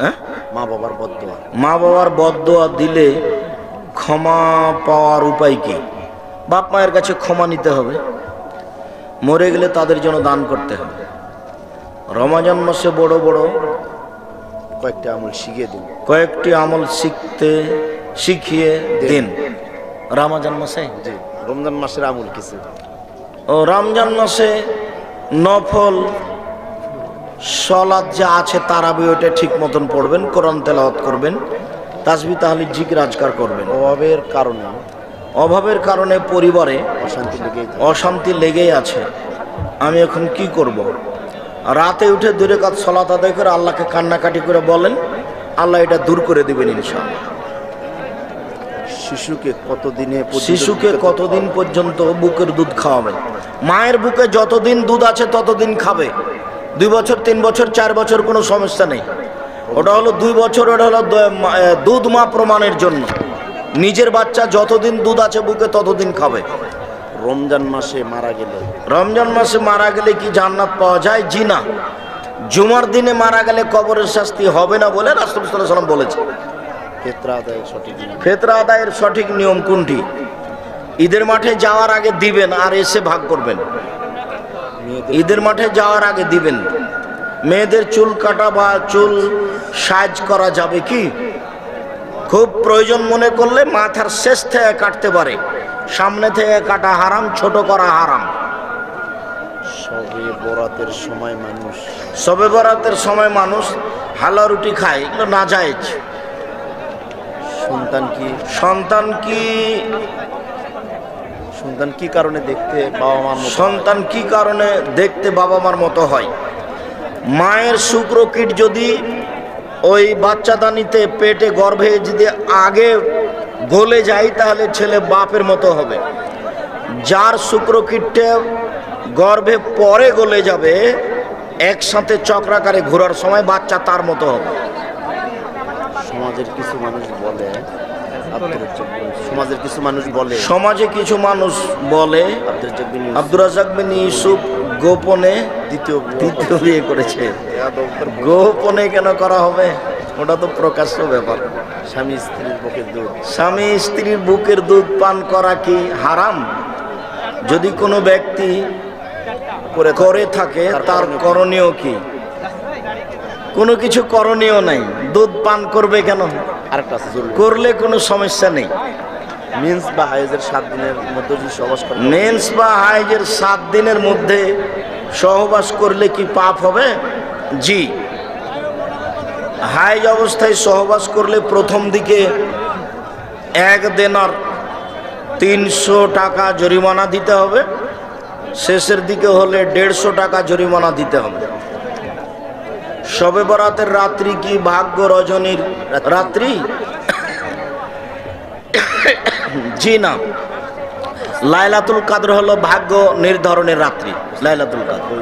হ্যাঁ? মা বাবার বদয়া মা বাবার দিলে ক্ষমা পাওয়ার উপায় কি? বাপ মায়ের কাছে ক্ষমা নিতে হবে। মরে গেলে তাদের জন্য দান করতে হবে। রমাজান মাসে বড় বড় কয়েকটা আমল শিখিয়ে দিন। কয়েকটি আমল শিখতে শিখিয়ে দিন। রমাজান মাসে? জি রমজান মাসের আমল কিছু। ও রমজান মাসে নফল সলাদ যা আছে তারাবি ওটা ঠিক মতন পড়বেন কোরআন তেলাওয়াত করবেন তাসবি তাহলে জিকির আজকার করবেন। অভাবের কারণে। অভাবের কারণে পরিবারে অশান্তি লেগে অশান্তি লেগেই আছে। আমি এখন কি করব। রাতে উঠে দূরে কাজ সলাত আদায় করে আল্লাহকে কান্নাকাটি করে বলেন আল্লাহ এটা দূর করে দেবেন ইনশাআল্লাহ। শিশুকে কতদিনে শিশুকে কতদিন পর্যন্ত বুকের দুধ খাওয়াবেন? মায়ের বুকে যতদিন দুধ আছে ততদিন খাবে। দুই বছর তিন বছর চার বছর কোনো সমস্যা নেই। ওটা হলো দুই বছর ওটা হলো দুধ মা প্রমাণের জন্য। নিজের বাচ্চা যতদিন দুধ আছে বুকে ততদিন খাবে। রমজান মাসে মারা গেলে? রমজান মাসে মারা গেলে কি জান্নাত পাওয়া যায়? জি না। জুমার দিনে মারা গেলে কবরের শাস্তি হবে না বলে রাসুল সাল্লাম বলেছে ক্ষেত্রা আদায় সঠিক ফেতরা আদায়ের সঠিক নিয়ম কোনটি? ঈদের মাঠে যাওয়ার আগে দিবেন আর এসে ভাগ করবেন। ঈদের মাঠে যাওয়ার আগে দিবেন। মেয়েদের চুল কাটা বা চুল সাজ করা যাবে কি? খুব প্রয়োজন মনে করলে মাথার শেষ থেকে কাটতে পারে। সামনে থেকে কাটা হারাম ছোট করা হারাম। সবে বরাতের সময় মানুষ সবে বরাতের সময় মানুষ হালা রুটি খায় এগুলো না যায় সন্তান কি? সন্তান কি? সন্তান কি কারণে দেখতে বাবা মার সন্তান কি কারণে দেখতে বাবা মার মতো হয়? মায়ের শুক্র কীট যদি ওই বাচ্চাদানিতে পেটে গর্ভে যদি আগে গলে যায় তাহলে ছেলে বাপের মতো হবে। যার শুক্রকীটটা গর্ভে পরে গলে যাবে একসাথে চক্রাকারে ঘোরার সময় বাচ্চা তার মতো হবে। সমাজের কিছু মানুষ বলে সমাজের কিছু মানুষ বলে। সমাজে কিছু মানুষ বলে। আব্দুর রাজাক বিন ইউসুফ। গোপনে দ্বিতীয় দ্বিতীয় বিয়ে করেছে। গোপনে কেন করা হবে? ওটা তো প্রকাশ্য ব্যাপার। স্বামী স্ত্রীর বুকের দুধ। স্বামী স্ত্রীর বুকের দুধ পান করা কি হারাম? যদি কোনো ব্যক্তি করে করে থাকে তার করণীয় কি? কোনো কিছু করণীয় নাই। দুধ পান করবে কেন? আরেকটা আছে করলে কোনো সমস্যা নেই। মিন্স বা হাইজের সাত দিনের মধ্যে যদি সবাস করে মেন্স বা হাইজের সাত দিনের মধ্যে সহবাস করলে কি পাপ হবে? জি। হাইজ অবস্থায় সহবাস করলে প্রথম দিকে এক দেনার তিনশো টাকা জরিমানা দিতে হবে। শেষের দিকে হলে দেড়শো টাকা জরিমানা দিতে হবে। শবে বরাতের রাত্রি কি ভাগ্য রজনীর রাত্রি? জি না। লাইলাতুল কাদর হলো ভাগ্য নির্ধারণের রাত্রি। লাইলাতুল কাদর